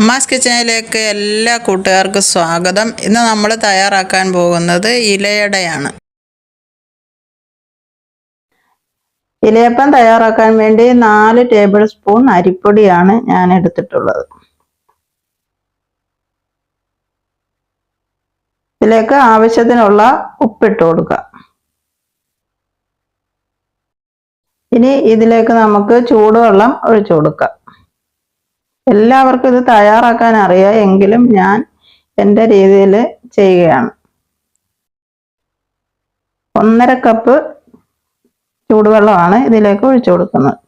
അമ്മാസ് കിച്ചണിലേക്ക് എല്ലാ കൂട്ടുകാർക്കും സ്വാഗതം. ഇന്ന് നമ്മൾ തയ്യാറാക്കാൻ പോകുന്നത് ഇലയടയാണ്. ഇലയപ്പം തയ്യാറാക്കാൻ വേണ്ടി നാല് ടേബിൾ സ്പൂൺ അരിപ്പൊടിയാണ് ഞാൻ എടുത്തിട്ടുള്ളത്. ഇതിലേക്ക് ആവശ്യത്തിനുള്ള ഉപ്പിട്ട് കൊടുക്കുക. ഇനി ഇതിലേക്ക് നമുക്ക് ചൂടുവെള്ളം ഒഴിച്ചു കൊടുക്കാം. എല്ലാവർക്കും ഇത് തയ്യാറാക്കാൻ അറിയാം എങ്കിലും ഞാൻ എന്റെ രീതിയിൽ ചെയ്യുകയാണ്. ഒന്നര കപ്പ് ചൂടുവെള്ളമാണ് ഇതിലേക്ക് ഒഴിച്ചു കൊടുക്കുന്നത്.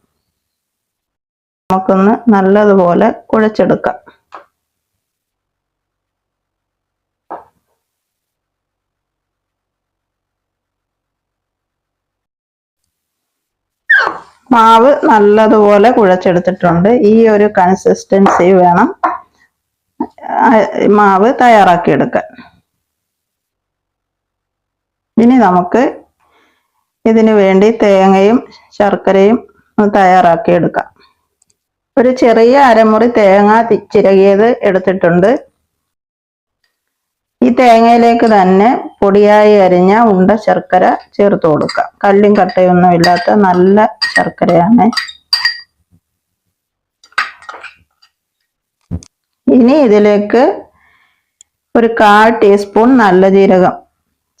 നമുക്കൊന്ന് നല്ലതുപോലെ കുഴച്ചെടുക്കാം. മാവ് നല്ലതുപോലെ കുഴച്ചെടുത്തിട്ടുണ്ട്. ഈ ഒരു കൺസിസ്റ്റൻസി വേണം മാവ് തയ്യാറാക്കിയെടുക്കാൻ. ഇനി നമുക്ക് ഇതിനു വേണ്ടി തേങ്ങയും ശർക്കരയും തയ്യാറാക്കിയെടുക്കാം. ഒരു ചെറിയ അരമുറി തേങ്ങ ചിരകിയത് എടുത്തിട്ടുണ്ട്. ഈ തേങ്ങയിലേക്ക് തന്നെ പൊടിയായി അരിഞ്ഞ ഉണ്ട ശർക്കര ചേർത്ത് കൊടുക്കാം. കല്ലും കട്ടയൊന്നും ഇല്ലാത്ത നല്ല ശർക്കരയാണ്. ഇനി ഇതിലേക്ക് ഒരു കാൽ ടീസ്പൂൺ നല്ല ജീരകം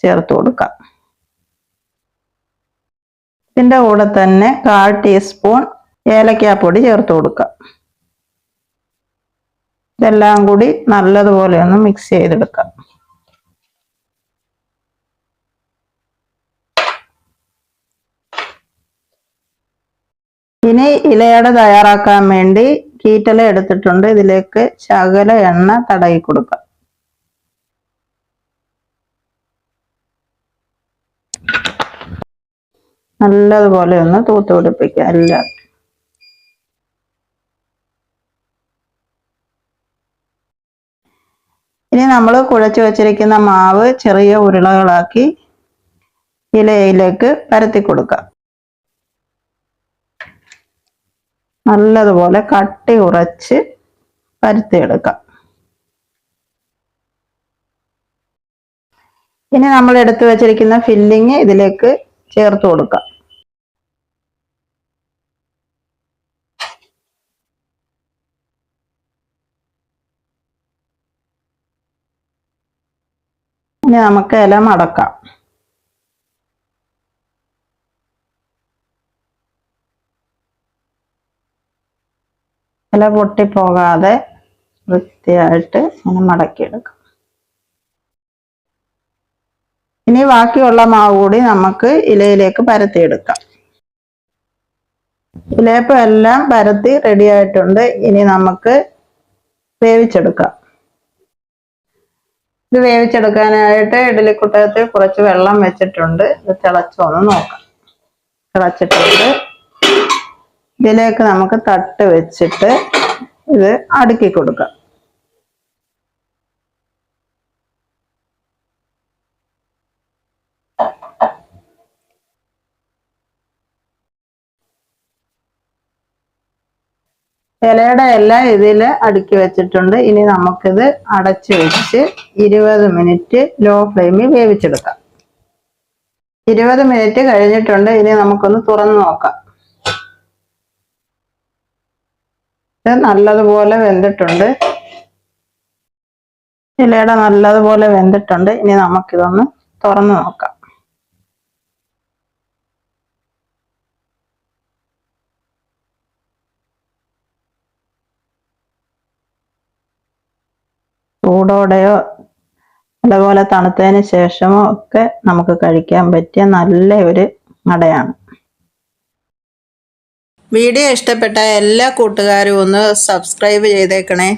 ചേർത്ത് കൊടുക്കാം. ഇതിന്റെ കൂടെ തന്നെ കാൽ ടീസ്പൂൺ ഏലക്കാപ്പൊടി ചേർത്ത് കൊടുക്കാം. ഇതെല്ലാം കൂടി നല്ലതുപോലെ ഒന്ന് മിക്സ് ചെയ്തെടുക്കാം. ഇനി ഇലയട തയ്യാറാക്കാൻ വേണ്ടി കീറ്റല എടുത്തിട്ടുണ്ട്. ഇതിലേക്ക് ശകല എണ്ണ തടയി കൊടുക്കാം. നല്ലതുപോലെ ഒന്ന് തൂത്ത് പിടിപ്പിക്കുക എല്ലാം ഇനി നമ്മൾ കുഴച്ചു വെച്ചിരിക്കുന്ന മാവ് ചെറിയ ഉരുളകളാക്കി ഇലയിലേക്ക് പരത്തി കൊടുക്കാം. നല്ലതുപോലെ കട്ടി ഉറച്ച് പരത്തിയെടുക്കാം. ഇനി നമ്മൾ എടുത്തു വെച്ചിരിക്കുന്ന ഫില്ലിങ് ഇതിലേക്ക് ചേർത്ത് കൊടുക്കാം. ഇനി നമുക്ക് ഇല മടക്കാം. ഇല പൊട്ടിപ്പോകാതെ വൃത്തിയായിട്ട് ഇങ്ങനെ മടക്കിയെടുക്കാം. ഇനി ബാക്കിയുള്ള മാവ് കൂടി നമുക്ക് ഇലയിലേക്ക് പരത്തിയെടുക്കാം. ഇലയപ്പം എല്ലാം പരത്തി റെഡി ആയിട്ടുണ്ട്. ഇനി നമുക്ക് വേവിച്ചെടുക്കാം. ഇത് വേവിച്ചെടുക്കാനായിട്ട് ഇഡലിക്കുട്ടകത്തിൽ കുറച്ച് വെള്ളം വെച്ചിട്ടുണ്ട്. ഇത് തിളച്ചോന്ന് നോക്കാം. തിളച്ചിട്ടുണ്ട്. ഇതിലേക്ക് നമുക്ക് തട്ട് വെച്ചിട്ട് ഇത് അടുക്കി കൊടുക്കാം. ഇലയുടെ എല്ലാം ഇതിൽ അടുക്കി വെച്ചിട്ടുണ്ട്. ഇനി നമുക്കിത് അടച്ചു വെച്ച് ഇരുപത് മിനിറ്റ് ലോ ഫ്ലെയിമിൽ വേവിച്ചെടുക്കാം. ഇരുപത് മിനിറ്റ് കഴിഞ്ഞിട്ടുണ്ട്. ഇനി നമുക്കൊന്ന് തുറന്നു നോക്കാം. ഇത് നല്ലതുപോലെ വെന്തിട്ടുണ്ട്. ഇലയുടെ നല്ലതുപോലെ വെന്തിട്ടുണ്ട്. ഇനി നമുക്കിതൊന്ന് തുറന്നു നോക്കാം. ചൂടോടെയോ അതുപോലെ തണുത്തതിന് ശേഷമോ ഒക്കെ നമുക്ക് കഴിക്കാൻ പറ്റിയ നല്ല ഒരു അടയാണ് വീഡിയോ ഇഷ്ടപ്പെട്ട എല്ലാ കൂട്ടുകാരും ഒന്ന് സബ്സ്ക്രൈബ് ചെയ്തേക്കണേ.